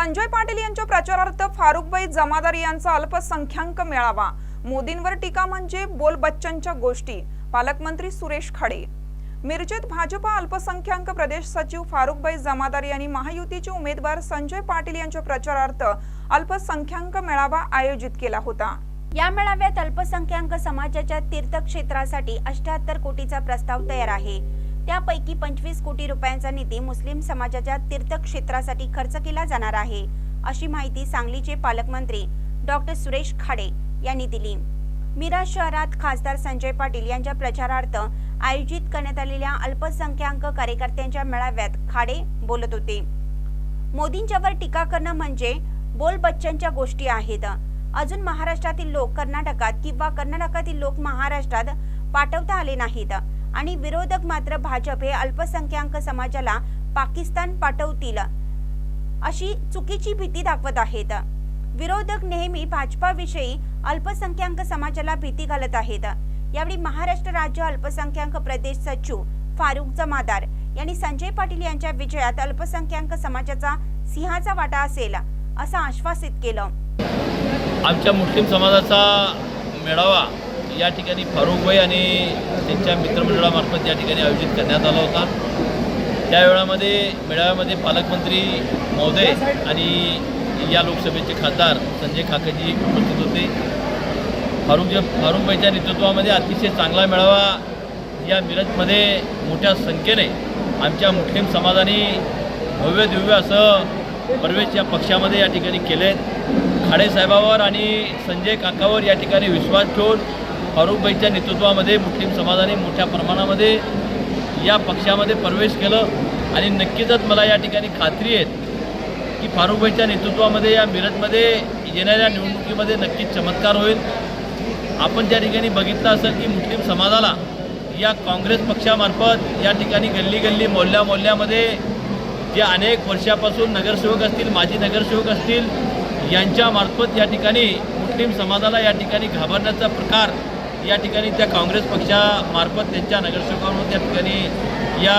संजय पाटील यांच्या प्रचारार्थ फारुखबाई जमादार यांचा अल्पसंख्याक मेळावा. मोदींवर टीका म्हणजे बोल बच्चनच्या गोष्टी. पालकमंत्री सुरेश खाडे. मिरजेत भाजपा अल्पसंख्याक प्रदेश सचिव फारुखबाई जमादार यांनी महायुतीचे उमेदवार संजय पाटील यांच्या प्रचारार्थ अल्पसंख्याक मेळावा आयोजित केला होता. या मेळाव्यात अल्पसंख्याक समाजाच्या तीर्थक्षेत्रासाठी अठ्याहत्तर कोटीचा प्रस्ताव तयार आहे. त्यापैकी पंचवीस कोटी रुपयांचा निधी मुस्लिम समाजाच्या तीर्थक्षेत्रासाठी खर्च केला जाणार आहे अशी माहिती सांगलीचे पालकमंत्री डॉक्टर सुरेश खाडे यांनी दिली. मिराज शहरात खासदार संजय पाटील यांच्या प्रचारार्थ आयोजित करण्यात आलेल्या अल्पसंख्याक कार्यकर्त्यांच्या मेळाव्यात खाडे बोलत होते. मोदींच्यावर टीका करणं म्हणजे बोल बच्चनच्या गोष्टी आहेत. अजून महाराष्ट्रातील लोक कर्नाटकात किंवा कर्नाटकातील लोक महाराष्ट्रात पाठवता आले नाहीत. आणि विरोधक मात्र भाजप हे अल्पसंख्याक समाजाला पाकिस्तान पाठवतील अशी चुकीची भीती दाखवत आहेत. विरोधक नेहमी भाजपाविषयी अल्पसंख्याक समाजाला भीती घालत आहेत. यावेळी महाराष्ट्र राज्य अल्पसंख्याक प्रदेश सचिव फारुख जमादार यांनी संजय पाटील यांच्या विजयात अल्पसंख्याक समाजाचा सिंहाचा वाटा असेल असं आश्वासित केलं. आमच्या मुस्लिम समाजाचा मेळावा या ठिकाणी फारुखभाई आणि त्यांच्या मित्रमंडळामार्फत या ठिकाणी आयोजित करण्यात आला होता. त्या वेळामध्ये मेळाव्यामध्ये पालकमंत्री महोदय आणि या लोकसभेचे खासदार संजय काकाजी उपस्थित होते. फारुख फारुखबाईच्या नेतृत्वामध्ये अतिशय चांगला मेळावा या मिरजमध्ये मोठ्या संख्येने आमच्या मुस्लिम समाजाने भव्य दिव्य असं प्रवेश या पक्षामध्ये या ठिकाणी केले आहेत खाडेसाहेबावर आणि संजय काकावर या ठिकाणी विश्वास ठेवून फारुखभाईच्या नेतृत्वामध्ये मुस्लिम समाजाने मोठ्या प्रमाणामध्ये या पक्षामध्ये प्रवेश केलं. आणि नक्कीचच मला या ठिकाणी खात्री आहे की फारुखभाईच्या नेतृत्वामध्ये या मिरजमध्ये येणाऱ्या निवडणुकीमध्ये नक्कीच चमत्कार होईल. आपण त्या ठिकाणी बघितलं असेल की मुस्लिम समाजाला या काँग्रेस पक्षामार्फत या ठिकाणी गल्ली गल्ली मोहल्ल्या मोहल्ल्यामध्ये जे अनेक वर्षापासून नगरसेवक असतील माजी नगरसेवक असतील यांच्यामार्फत या ठिकाणी मुस्लिम समाजाला या ठिकाणी घाबरण्याचा प्रकार या ठिकाणी त्या काँग्रेस पक्षामार्फत त्यांच्या नगरसेवकांवर त्या ठिकाणी या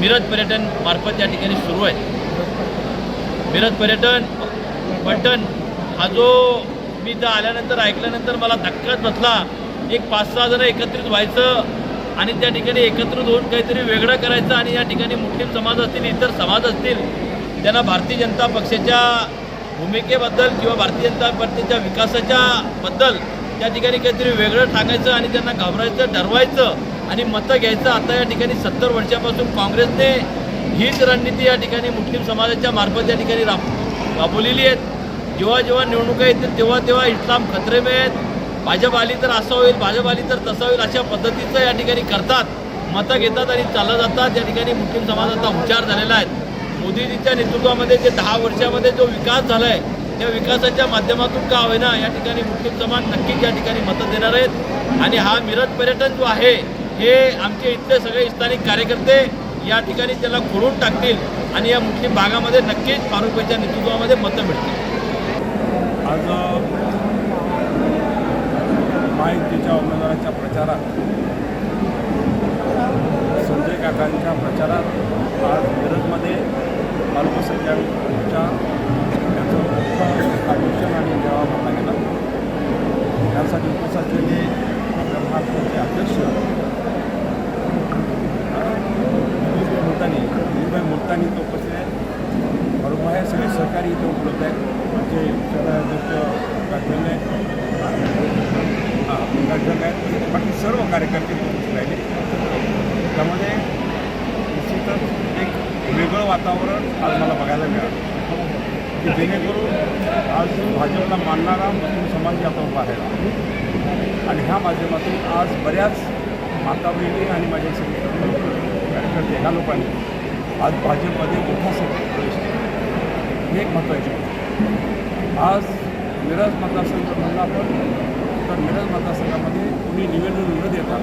मिरज पर्यटन मार्फत या ठिकाणी सुरू आहे. मिरज पर्यटन पलटण हा जो मी इथं आल्यानंतर ऐकल्यानंतर मला धक्काच बसला. एक पाच सहा जण एकत्रित व्हायचं आणि त्या ठिकाणी एकत्रित होऊन काहीतरी वेगळं करायचं आणि या ठिकाणी मुस्लिम समाज असतील इतर समाज असतील त्यांना भारतीय जनता पक्षाच्या भूमिकेबद्दल किंवा भारतीय जनता पक्षाच्या विकासाच्या बद्दल त्या ठिकाणी काहीतरी वेगळं सांगायचं आणि त्यांना घाबरायचं ठरवायचं आणि मतं घ्यायचं. आता या ठिकाणी सत्तर वर्षापासून काँग्रेसने हीच रणनीती या ठिकाणी मुस्लिम समाजाच्या मार्फत या ठिकाणी राब राबवलेली आहेत जेव्हा जेव्हा निवडणुका येतील तेव्हा तेव्हा इस्लाम खतरे आहेत. भाजप आली तर असं होईल भाजप आली तर तसं होईल अशा पद्धतीचं या ठिकाणी करतात. मतं घेतात आणि चालला जातात. या ठिकाणी मुस्लिम समाजाचा उच्चार झालेला आहे. मोदीजीच्या नेतृत्वामध्ये जे दहा वर्षामध्ये जो विकास झाला आहे या विकासाच्या माध्यमातून का होईना या ठिकाणी मुस्लिम समाज नक्कीच या ठिकाणी मतं देणार आहेत. आणि हा मिरज पर्यटन जो आहे हे आमचे इथले सगळे स्थानिक कार्यकर्ते या ठिकाणी त्याला खोडून टाकतील आणि या मुस्लिम भागामध्ये नक्कीच फारुखभाईच्या नेतृत्वामध्ये मतं मिळतील. आज महायुतीच्या उमेदवारांच्या प्रचारात संजय काकांच्या प्रचारात आज मिरजमध्ये अल्पसंख्याकांच्या याचं आणि मेळावा भरला गेला यासाठी उपस्थित असलेले आपल्या महाराष्ट्राचे अध्यक्ष मुलतानी दिलीपभाई मुलतानी इथं उपस्थित आहेत बरोबर आहे. सगळे सहकारी इथं उपलब्ध आहेत म्हणजे शहराध्यक्ष गाठवले हां गाठवले आहेत बाकी सर्व कार्यकर्ते इथं उपस्थित राहिले त्यामध्ये निश्चितच एक वेगळं वातावरण आज मला बघायला मिळालं की जेणेकरून आज भाजपला मानणारा मुस्लिम समाज आता उभा आहे आणि ह्या माध्यमातून आज बऱ्याच माता बहिणी आणि माझ्या सगळे कार्यकर्ते ह्या लोकांनी आज भाजपमध्ये मोठा संख्येत प्रवेश केला. एक महत्त्वाची आज मिरज मतदारसंघ म्हणला आपण तर मिरज मतदारसंघामध्ये कोणी निवेदन न देता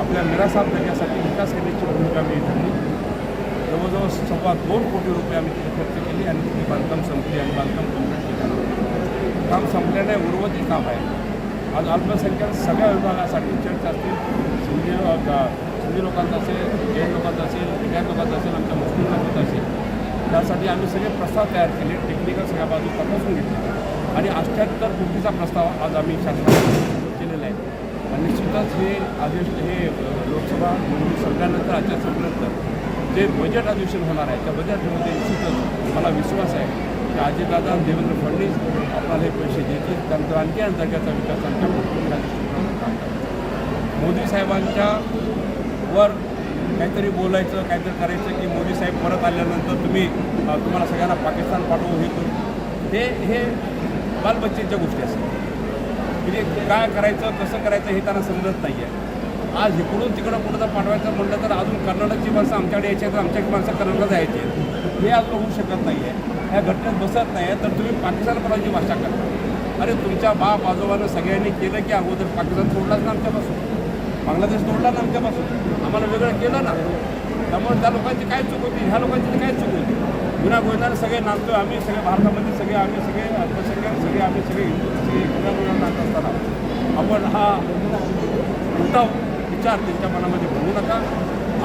आपल्या मिरासाब त्याच्यासाठी विकास करण्याची भूमिका मी धरली जवळजवळ सव्वा दोन कोटी रुपये आम्ही तिथे खर्च केले आणि तिथे बांधकाम संपली आणि बांधकाम कंप्लीट केलं. काम संपल्याने उर्वरित काम आहे. आज अल्पसंख्याक सगळ्या विभागासाठी चर्च असतील. सिंधी सिंधी लोकांचं असेल जैन लोकांचं असेल लिंगायत लोकांचं असेल आमच्या मुस्लिम लोकांचा असेल. त्यासाठी आम्ही सगळे प्रस्ताव तयार केले. टेक्निकल सगळ्या बाजू तपासून घेतले आणि अठ्ठ्याहत्तर कोटीचा प्रस्ताव आज आम्ही शासनाने केलेला आहे. आणि निश्चितच हे आदेश हे लोकसभा म्हणजे निवडणूक संपल्यानंतर आचारसंपल्यानंतर जे बजेट अधिवेशन होणार आहे त्या बजेटमध्ये निश्चितच मला विश्वास आहे की अजितदादा आणि देवेंद्र फडणवीस आपल्याला हे पैसे देतील. त्यानंतर आणखी आणि दर्जाचा विकास आमच्या मोदी साहेबांच्या वर काहीतरी बोलायचं काहीतरी करायचं की मोदी साहेब परत आल्यानंतर तुम्ही तुम्हाला सगळ्यांना पाकिस्तान पाठवू हे करू. हे हे बालबच्चेच्या गोष्टी असतात. म्हणजे काय करायचं कसं करायचं हे त्यांना समजत नाही आहे आज इकडून तिकडं कुठं जर पाठवायचं म्हटलं तर अजून कर्नाटकची माणसं आमच्याकडे यायची तर आमच्याकडे माणसं कर्नाटक जायची आहेत. हे अजून होऊ शकत नाही आहे ह्या घटनेत बसत नाही आहे तर तुम्ही पाकिस्तानपणाची भाषा करता अरे तुमच्या बाप आजोबानं सगळ्यांनी केलं की अगोदर पाकिस्तान सोडलाच ना आमच्यापासून. बांगलादेश सोडला ना आमच्यापासून. आम्हाला वेगळं केलं ना. त्यामुळे त्या लोकांची काय चूक होती? ह्या लोकांची काय चूक होती? गुन्हा गोविंदाने सगळे नाचतो आम्ही सगळे भारतामध्ये सगळे आम्ही सगळे अल्पसंख्याक सगळे आम्ही सगळे हिंदू सगळे गुन्हा गुन्हा नाचत असताना. आपण हा उलटा विचार त्यांच्या मनामध्ये भरू नका.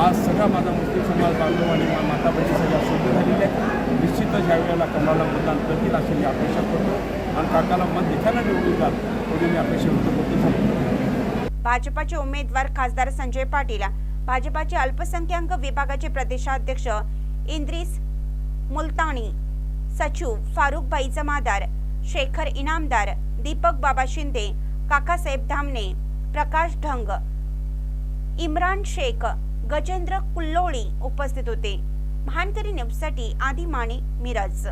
आज सगळा माझा मुस्लिम समाज बांधव आणि मा- माता बहिणी सगळ्या शुद्ध झालेल्या आहेत निश्चितच ह्या वेळेला कमळाला मतदान करतील अशी मी अपेक्षा करतो. आणि काकाला मत देखायला निवडून जात एवढी मी अपेक्षा व्यक्त करतो. भाजपाचे उमेदवार खासदार संजय पाटील भाजपाचे अल्पसंख्याक विभागाचे प्रदेशाध्यक्ष इंद्रिस मुलतानी सचिव फारुखभाई जमादार शेखर इनामदार दीपक बाबा शिंदे काकासाहेब धामणे प्रकाश ढंग इम्रान शेख गजेंद्र कुल्लोळी उपस्थित होते. महानकरी न्यूजसाठी आदी माने मिराज.